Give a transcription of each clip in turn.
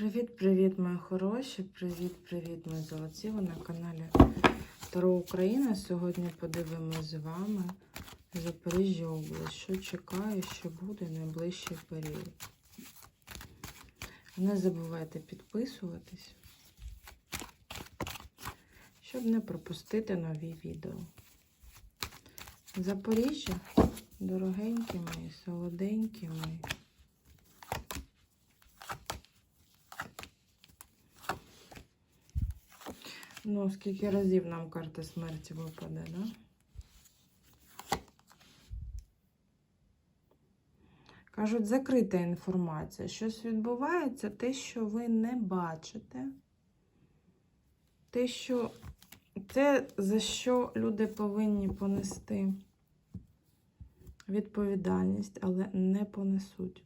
Привіт-привіт, мої хороші! Привіт-привіт, мої золоті! Ви на каналі Таро Україна. Сьогодні подивимось з вами Запоріжжя область, що чекає, що буде найближчий період. Не забувайте підписуватись, щоб не пропустити нові відео. Запоріжжя, дорогенькі мої, солоденькі мої. Ну, скільки разів нам карта смерті випаде, да? Кажуть, закрита інформація. Щось відбувається, те, що ви не бачите. Те, що те, за що люди повинні понести відповідальність, але не понесуть.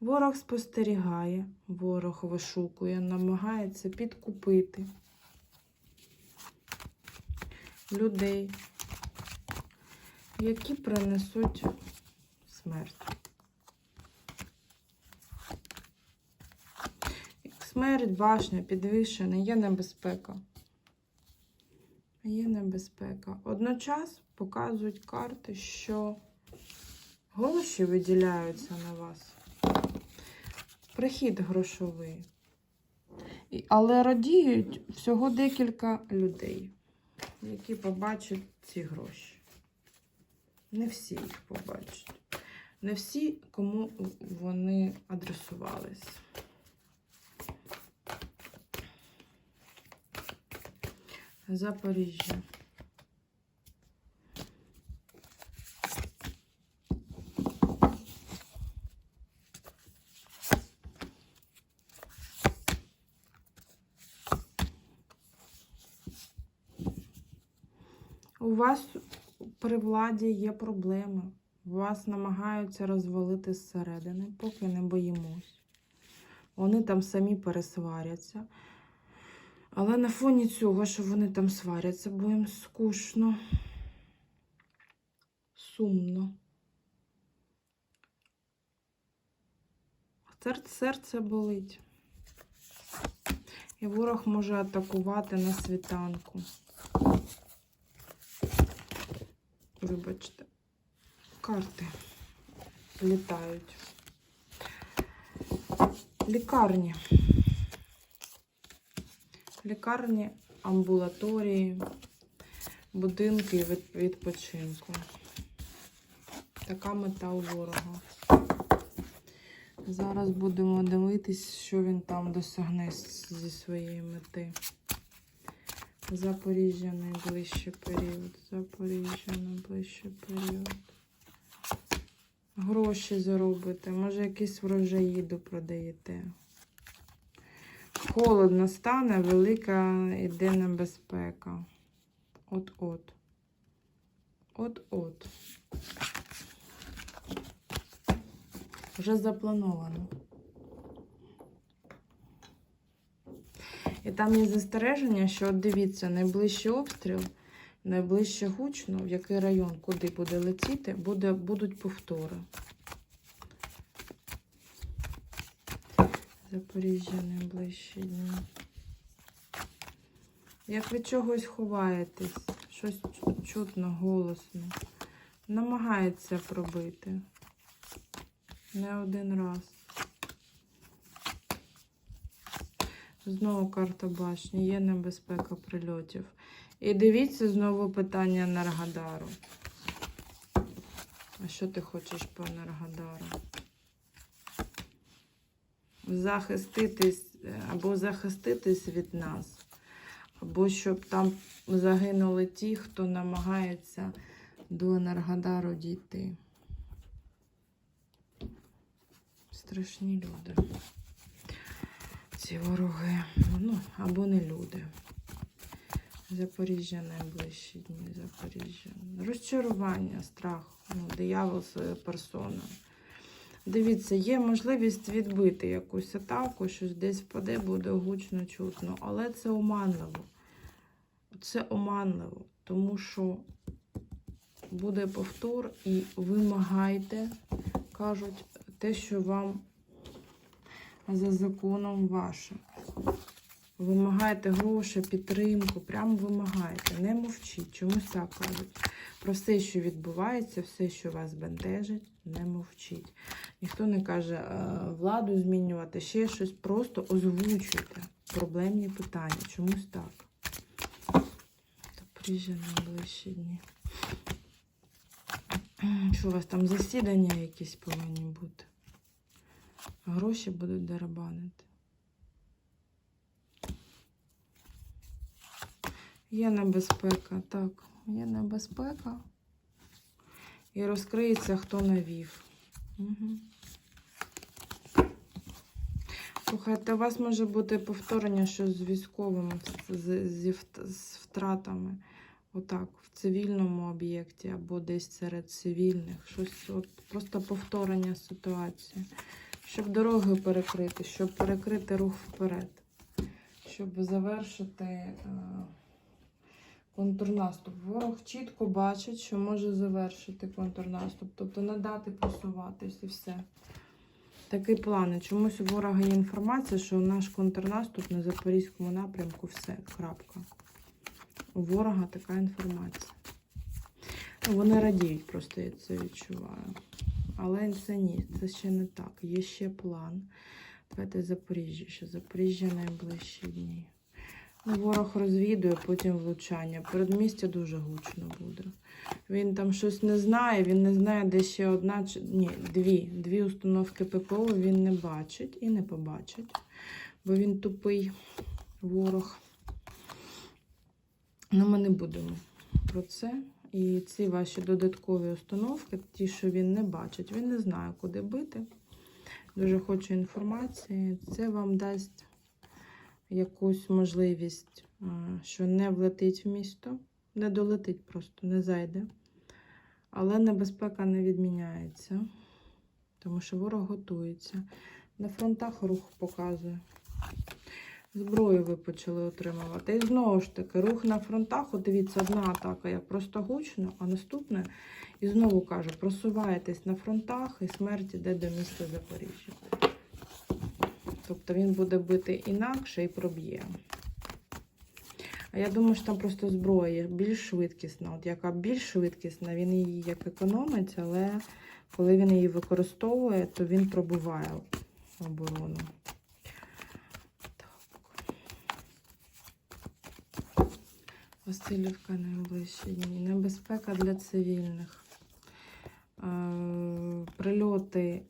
Ворог спостерігає, ворог вишукує, намагається підкупити людей, які принесуть смерть. Смерть, башня, підвищена, є небезпека. Є небезпека. Одночас показують карти, що гроші виділяються на вас. Прихід грошовий. Але радіють всього декілька людей які побачать ці гроші. Не всі їх побачать. Не всі, кому вони адресувались. Запоріжжя. У вас при владі є проблеми. Вас намагаються розвалити зсередини, поки не боїмось. Вони там самі пересваряться. Але на фоні цього, що вони там сваряться, бо їм скучно, сумно. Серце, болить. І ворог може атакувати на світанку. Вибачте, карти літають. Лікарні. Лікарні, амбулаторії, будинки відпочинку. Така мета у ворога. Зараз будемо дивитись, що він там досягне зі своєї мети. Запоріжжя найближчий період. Запоріжжя найближчий період. Гроші заробите, може якісь врожаї продаєте. Холодно стане, велика йде небезпека. От-от. От-от. Вже заплановано. І там є застереження, що дивіться, найближчий обстріл, найближче гучно, в який район, куди буде летіти, буде, будуть повтори. Запоріжжя найближчі дні. Як ви чогось ховаєтесь, щось чутно, голосно. Намагається пробити. Не один раз. Знову карта башні, є небезпека прильотів. І дивіться знову питання Енергодару. А що ти хочеш по Енергодару? Захиститись е, або захиститись від нас, або щоб там загинули ті, хто намагається до Енергодару дійти. Страшні люди ці вороги, ну, або не люди. Запоріжжя найближчі дні, Запоріжжя. Розчарування, страх, ну, диявол своєю персоною. Дивіться, є можливість відбити якусь атаку, щось десь впаде, буде гучно чутно, але це оманливо. Це оманливо, тому що буде повтор і вимагайте, кажуть, те, що вам за законом ваше. Вимагаєте гроші, підтримку, прямо вимагаєте. Не мовчіть, чомусь так кажуть. Про все, що відбувається, все, що вас бентежить, не мовчіть. Ніхто не каже е, владу змінювати, ще щось. Просто озвучуйте проблемні питання. Чомусь так. Запоріжжя найближчі дні. Що у вас там засідання якісь повинні бути? Гроші будуть дерабанити. Є небезпека, так, є небезпека. І розкриється, хто навів. Угу. Слухайте, у вас може бути повторення щось з військовими, з, вт- з втратами. Отак, в цивільному об'єкті або десь серед цивільних. Щось от, просто повторення ситуації. Щоб дороги перекрити, щоб перекрити рух вперед, щоб завершити е, контрнаступ. Ворог чітко бачить, що може завершити контрнаступ, тобто не дати просуватись і все. Такий план. Чомусь у ворога є інформація, що наш контрнаступ на Запорізькому напрямку все. Крапка. У ворога така інформація. Ну, вони радіють, просто я це відчуваю. Але це ні, це ще не так. Є ще план. Давайте Запоріжжя. Ще Запоріжжя найближчі дні. Ну, ворог розвідує, потім влучання. Передмістя дуже гучно буде. Він там щось не знає, він не знає, де ще одна чи ні, дві. Дві установки ППО він не бачить і не побачить, бо він тупий ворог. Ну, ми не будемо про це. І ці ваші додаткові установки, ті, що він не бачить, він не знає, куди бити. Дуже хочу інформації. Це вам дасть якусь можливість, що не влетить в місто, не долетить просто, не зайде. Але небезпека не відміняється, тому що ворог готується. На фронтах рух показує. Зброю ви почали отримувати. І знову ж таки, рух на фронтах, от дивіться, одна атака як просто гучно, а наступне, і знову кажу, просуваєтесь на фронтах і смерть іде до міста Запоріжжя. Тобто він буде бити інакше і проб'є. А я думаю, що там просто зброя більш швидкісна. От яка більш швидкісна, він її як економить, але коли він її використовує, то він пробиває оборону. Васильівка найближчі дні. Небезпека для цивільних. Е, Прильоти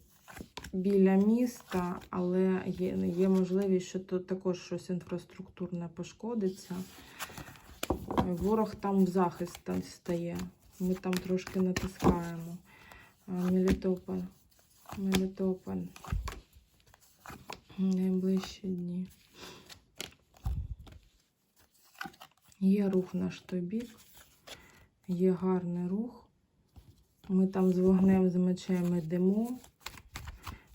біля міста, але є, є можливість, що тут також щось інфраструктурне пошкодиться. Ворог там в захист та- стає. Ми там трошки натискаємо. Мелітополь. Мелітополь. Найближчі дні. Є рух наш той бік. Є гарний рух. Ми там з вогнем, з мечем йдемо.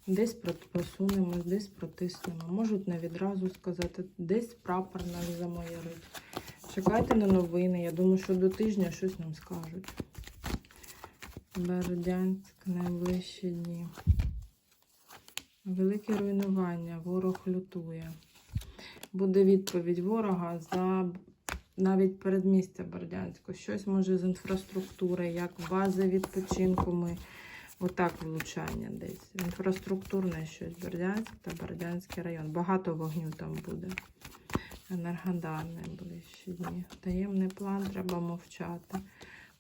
Десь про- просунемось, десь протиснемо. Можуть не відразу сказати, десь прапор нам замайорить. Чекайте на новини. Я думаю, що до тижня щось нам скажуть. Бердянськ, найближчі дні. Велике руйнування. Ворог лютує. Буде відповідь ворога за навіть передмістя Бердянську. Щось може з інфраструктури, як бази відпочинку. Ми отак влучання десь. Інфраструктурне щось. Бердянськ та Бердянський район. Багато вогню там буде. Енергодар найближчі дні. Таємний план, треба мовчати.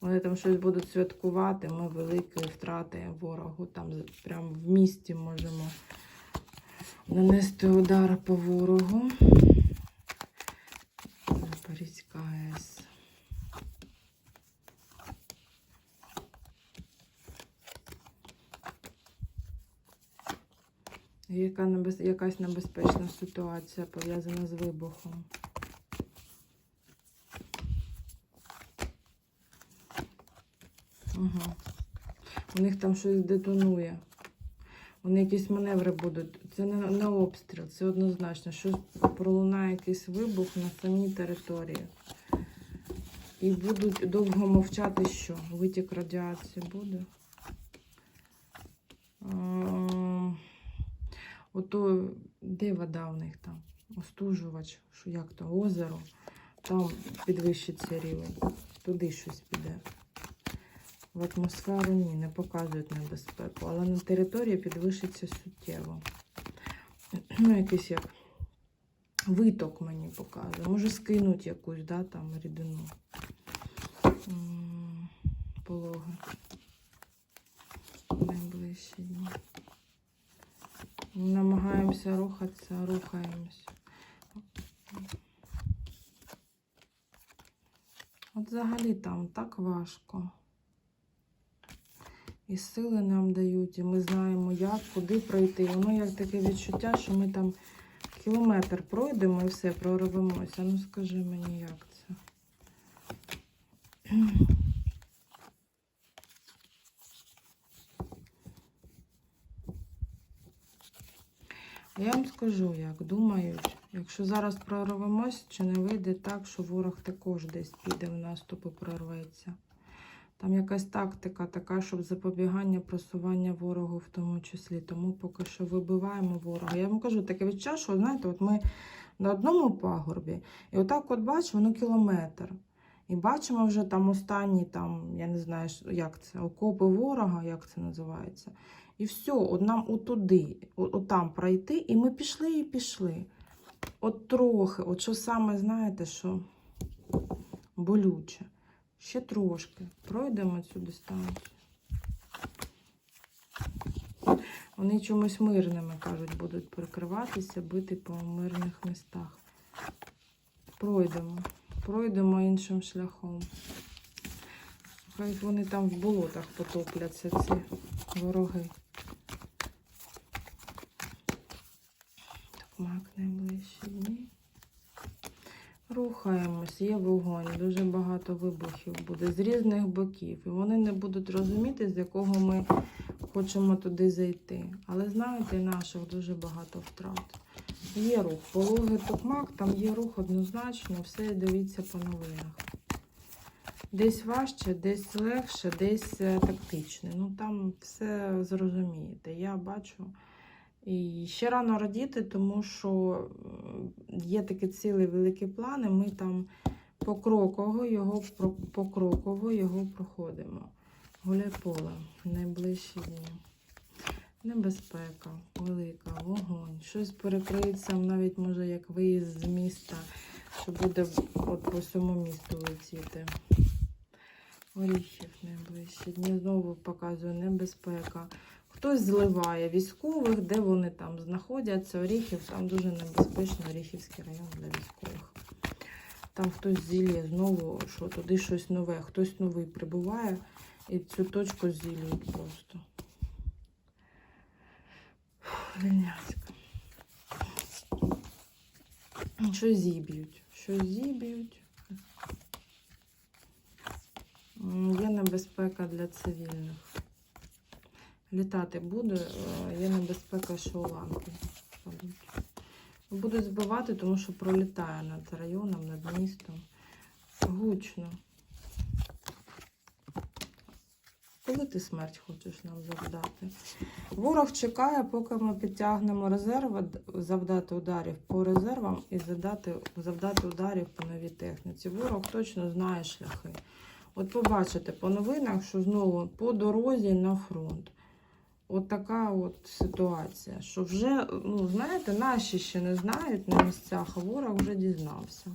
Вони там щось будуть святкувати. Ми великі втрати ворогу. Там прямо в місті можемо нанести удар по ворогу. АЕС. Яка небез... Якась небезпечна ситуація пов'язана з вибухом. Угу. У них там щось детонує. Вони якісь маневри будуть. Це не, не обстріл, це однозначно. Щось пролунає якийсь вибух на самій території. І будуть довго мовчати, що витік радіації буде. Ото, де вода в них там? Остужувач, що як то, озеро. Там підвищиться рівень. Туди щось піде. В атмосферу ні, не показують небезпеку, але на території підвищиться суттєво. Ну, якийсь як виток мені показує. Може скинуть якусь, да, там рідину. Пологи. Найближчі дні. Намагаємося рухатися, рухаємося. От взагалі там так важко. І сили нам дають, і ми знаємо, як, куди пройти. Воно як таке відчуття, що ми там кілометр пройдемо і все, прорвемося. Ну скажи мені, як це? Я вам скажу, як думають, якщо зараз прорвемось, чи не вийде так, що ворог також десь піде в наступ і прорветься. Там якась тактика така, щоб запобігання просування ворогу в тому числі. Тому поки що вибиваємо ворога. Я вам кажу, таке відчуття, що знаєте, от ми на одному пагорбі, і отак от бачимо, ну кілометр. І бачимо вже там останні, там, я не знаю, як це, окопи ворога, як це називається. І все, от нам отуди, от, пройти, і ми пішли і пішли. От трохи, от що саме, знаєте, що болюче. Ще трошки. Пройдемо цю дистанцію. Вони чомусь мирними, кажуть, будуть прикриватися, бити по мирних містах. Пройдемо. Пройдемо іншим шляхом. Хай вони там в болотах потопляться, ці вороги. Так, мак найближчі дні. Рухаємось, є вогонь, дуже багато вибухів буде з різних боків. І вони не будуть розуміти, з якого ми хочемо туди зайти. Але знаєте, наших дуже багато втрат. Є рух. Пологи Токмак, там є рух однозначно, все дивіться по новинах. Десь важче, десь легше, десь е, тактичне. Ну там все зрозумієте. Я бачу. І ще рано радіти, тому що є такі цілі великі плани. Ми там покроково його, покроково його проходимо. Гуляй поле, найближчі дні. Небезпека велика, вогонь. Щось перекриється, навіть може як виїзд з міста, що буде от по всьому місту летіти. Оріхів найближчі дні знову показує небезпека. Хтось зливає військових, де вони там знаходяться. Оріхів там дуже небезпечно, Оріхівський район для військових. Там хтось зілє знову, що туди щось нове, хтось новий прибуває і цю точку зілюють просто. Вільняцька. Щось зіб'ють. Щось зіб'ють. Є небезпека для цивільних. Літати буде, е, є небезпека, що уламки. Будуть збивати, тому що пролітає над районом, над містом. Гучно. Коли ти смерть хочеш нам завдати? Ворог чекає, поки ми підтягнемо резерви, завдати ударів по резервам і завдати, завдати ударів по новій техніці. Ворог точно знає шляхи. От побачите по новинах, що знову по дорозі на фронт от така от ситуація, що вже, ну, знаєте, наші ще не знають на місцях, а ворог вже дізнався.